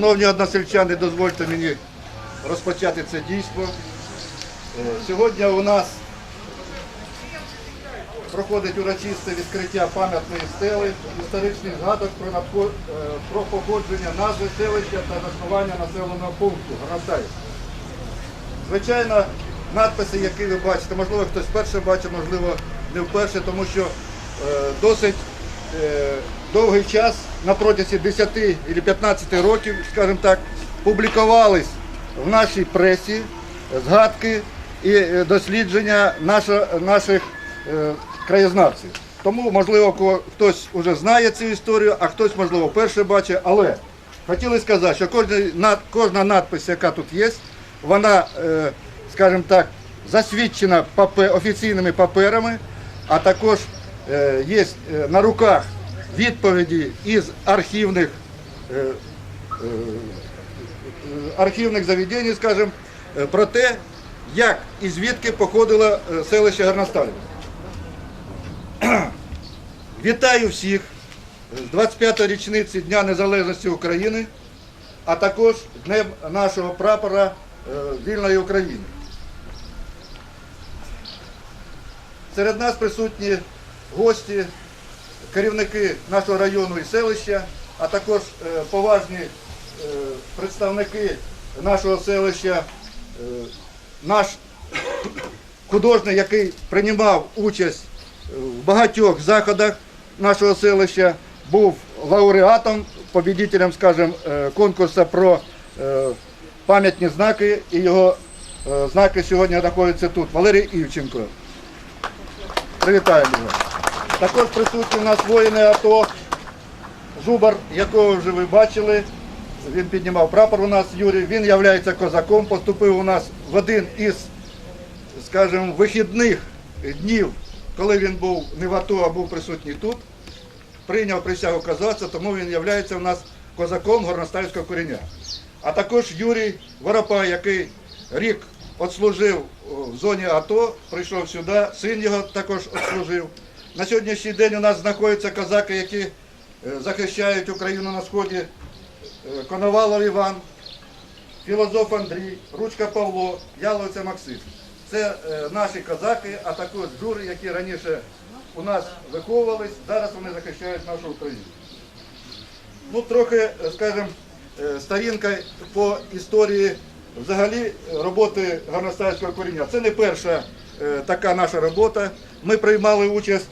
Шановні односельчани, дозвольте мені розпочати це дійство. Е, Сьогодні у нас проходить урочисте відкриття пам'ятної стели, історичних згадок про, е, походження назви селища та заснування населеного пункту Горностаїв. Звичайно, надписи, які ви бачите, можливо, хтось вперше бачить, можливо, не вперше, тому що е, досить довгий час, на протязі 10 або 15 років, скажімо так, публікувались в нашій пресі згадки і е, дослідження наших е, краєзнавців. Тому, можливо, хтось вже знає цю історію, а хтось, можливо, вперше бачить. Але хотіли сказати, що кожна, над- кожна надпись, яка тут є, вона, е, скажімо так, засвідчена папе- офіційними паперами, а також є на руках відповіді із архівних, е, е, архівних заведень, скажімо, е, про те, як і звідки походило селище Гарносталів. Вітаю всіх з 25-ї річниці Дня Незалежності України, а також Днем нашого прапора вільної України. Серед нас присутні гості, керівники нашого району і селища, а також е, поважні е, представники нашого селища, е, наш художник, який приймав участь в багатьох заходах нашого селища, був лауреатом, победителем, скажімо, конкурсу про пам'ятні знаки, і його знаки сьогодні знаходяться тут. Валерій Івченко. Привітаємо його. Також присутні у нас воїни АТО, Зубар, якого вже ви бачили. Він піднімав прапор у нас, Юрій. Він є козаком, поступив у нас в один із, скажімо, вихідних днів, коли він був не в АТО, а був присутній тут. Прийняв присягу козацтва, тому він є у нас козаком горностаївського коріння. А також Юрій Воропай, який рік відслужив в зоні АТО, прийшов сюди, син його також відслужив. На сьогоднішній день у нас знаходяться козаки, які е, захищають Україну на сході. Е, Коновалов Іван, філозоф Андрій, Ручка Павло, Яловця Максим. Це е, наші козаки, а також жури, які раніше у нас виховувались, зараз вони захищають нашу Україну. Ну, трохи, скажімо, сторінка по історії взагалі роботи горностайського коріння. Це не перша така наша робота. Ми приймали участь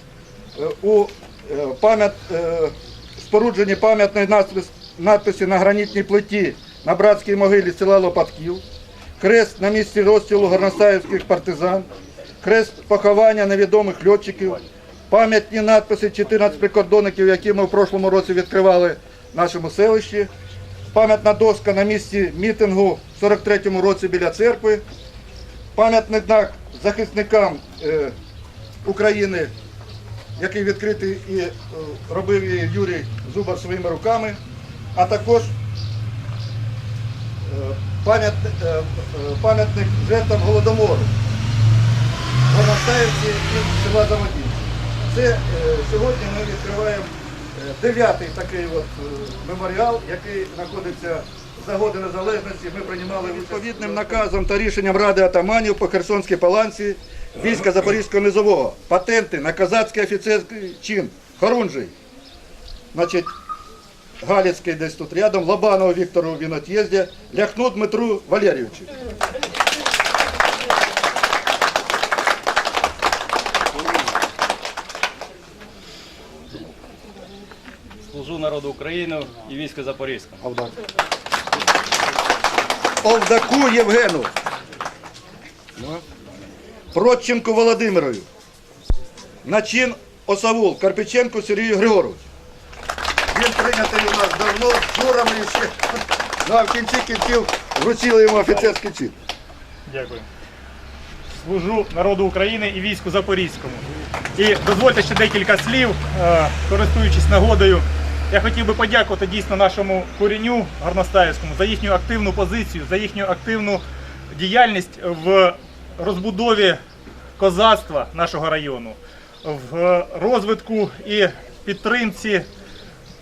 у е, пам'ят, е, спорудженні пам'ятної надписи на гранітній плиті на братській могилі села Лопатків, хрест на місці розстрілу горностаївських партизан, хрест поховання невідомих льотчиків, пам'ятні надписи 14 прикордонників, які ми в прошлому році відкривали в нашому селищі, пам'ятна доска на місці мітингу в 43-му році біля церкви, пам'ятний знак захисникам е, України, який відкритий і е, робив її Юрій Зубар своїми руками, а також е, е, пам'ятник жертвам Голодомору. Горностаївці і села Замодінці. Це сьогодні ми відкриваємо дев'ятий такий от меморіал, який знаходиться за годи незалежності. Ми приймали відповідним наказом та рішенням Ради атаманів по Херсонській паланці війська Запорізького низового. Патенти на козацький офіцерський чин. Хорунжий. Значить, Галицький десь тут рядом, Лобанову Віктору він от'їзді, Ляхну Дмитру Валерійовичу. Служу народу України і війську Запорізькому. Овдак. Овдаку Євгену. Проченку Володимирові. Начин Осавул Карпіченку Сергію Григоровичу. Він прийнятий у нас давно, журами ще. Ну а в кінці кінців вручили йому офіцерський чин. Дякую. Служу народу України і війську Запорізькому. І дозвольте ще декілька слів, е, користуючись нагодою. Я хотів би подякувати дійсно нашому корінню Горностаївському за їхню активну позицію, за їхню активну діяльність в розбудові козацтва нашого району, в розвитку і підтримці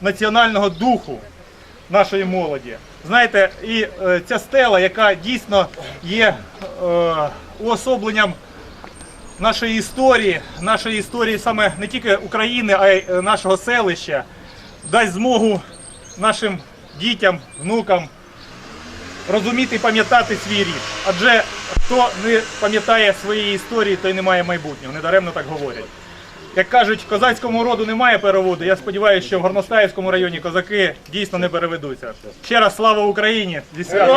національного духу нашої молоді. Знаєте, і е, ця стела, яка дійсно є е, уособленням нашої історії, нашої історії саме не тільки України, а й е, нашого селища, дасть змогу нашим дітям, внукам розуміти і пам'ятати свій рід. Адже хто не пам'ятає своєї історії, той не має майбутнього. Недаремно так говорять. Як кажуть, козацькому роду немає переводу. Я сподіваюся, що в Горностаївському районі козаки дійсно не переведуться. Ще раз слава Україні! Зі святом!